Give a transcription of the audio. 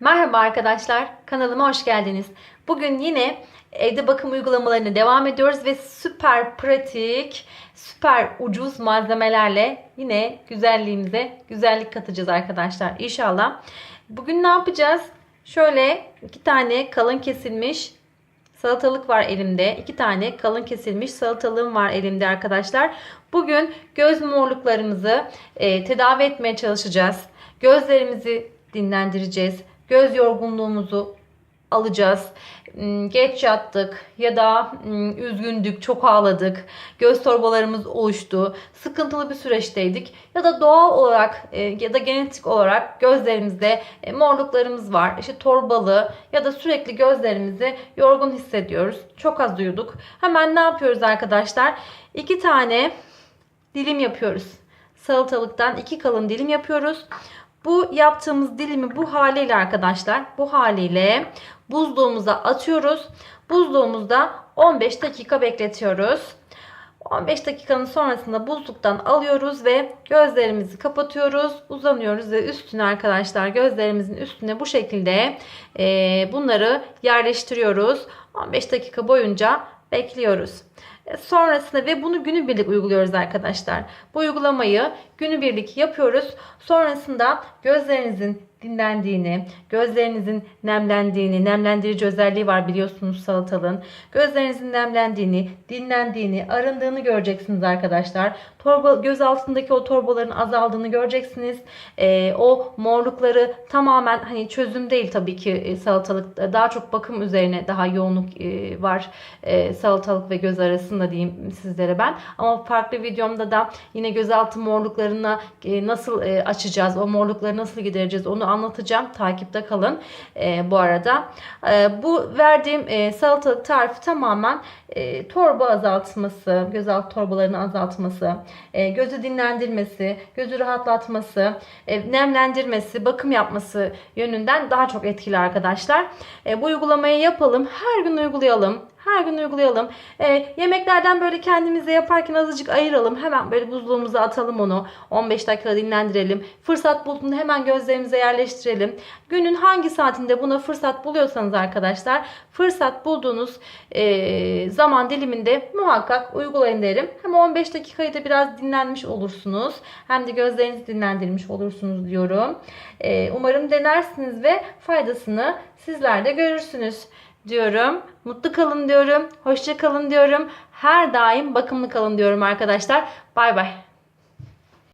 Merhaba arkadaşlar, kanalıma hoş geldiniz. Bugün yine evde bakım uygulamalarına devam ediyoruz ve süper pratik, süper ucuz malzemelerle yine güzelliğimize güzellik katacağız arkadaşlar inşallah. Bugün ne yapacağız? Şöyle iki tane kalın kesilmiş salatalık var elimde. iki tane kalın kesilmiş salatalığım var elimde arkadaşlar. Bugün göz morluklarımızı e, tedavi etmeye çalışacağız. Gözlerimizi dinlendireceğiz. Göz yorgunluğumuzu alacağız. Hmm, Geç yattık ya da hmm, üzgündük, çok ağladık. Göz torbalarımız oluştu. Sıkıntılı bir süreçteydik. Ya da doğal olarak e, ya da genetik olarak gözlerimizde e, morluklarımız var. İşte torbalı ya da sürekli gözlerimizi yorgun hissediyoruz. Çok az uyuduk. Hemen ne yapıyoruz arkadaşlar? İki tane dilim yapıyoruz. Salatalıktan iki kalın dilim yapıyoruz. Bu yaptığımız dilimi bu haliyle arkadaşlar bu haliyle buzluğumuza atıyoruz. Buzluğumuzda 15 dakika bekletiyoruz. 15 dakikanın sonrasında buzluktan alıyoruz ve gözlerimizi kapatıyoruz. Uzanıyoruz ve üstüne arkadaşlar gözlerimizin üstüne bu şekilde bunları yerleştiriyoruz. 15 dakika boyunca bekliyoruz. E, Sonrasında ve bunu günübirlik uyguluyoruz arkadaşlar. Bu uygulamayı günübirlik yapıyoruz. Sonrasında gözlerinizin dinlendiğini, gözlerinizin nemlendiğini, nemlendirici özelliği var biliyorsunuz salatalığın. Gözlerinizin nemlendiğini, dinlendiğini, arındığını göreceksiniz arkadaşlar. Torba, göz altındaki o torbaların azaldığını göreceksiniz. Ee, o morlukları tamamen hani çözüm değil tabii ki e, salatalık. Daha çok bakım üzerine daha yoğunluk e, var e, salatalık ve göz arasında diyeyim sizlere ben. Ama farklı videomda da yine gözaltı morluklarına e, nasıl e, açacağız, o morlukları nasıl gidereceğiz onu anlatacağım. Takipte kalın e, bu arada. Bu verdiğim salatalık tarifi tamamen torba azaltması, gözaltı torbalarını azaltması, gözü dinlendirmesi, gözü rahatlatması, nemlendirmesi, bakım yapması yönünden daha çok etkili arkadaşlar. Bu uygulamayı yapalım. Her gün uygulayalım. Her gün uygulayalım. E, yemeklerden böyle kendimize yaparken azıcık ayıralım. Hemen böyle buzluğumuza atalım onu. 15 dakika dinlendirelim. Fırsat bulduğunda hemen gözlerimize yerleştirelim. Günün hangi saatinde buna fırsat buluyorsanız arkadaşlar fırsat bulduğunuz e, zaman diliminde muhakkak uygulayın derim. Hem 15 dakikayı da biraz dinlenmiş olursunuz. Hem de gözlerinizi dinlendirmiş olursunuz diyorum. E, umarım denersiniz ve faydasını sizler de görürsünüz diyorum. Mutlu kalın diyorum. Hoşça kalın diyorum. Her daim bakımlı kalın diyorum arkadaşlar. Bay bay.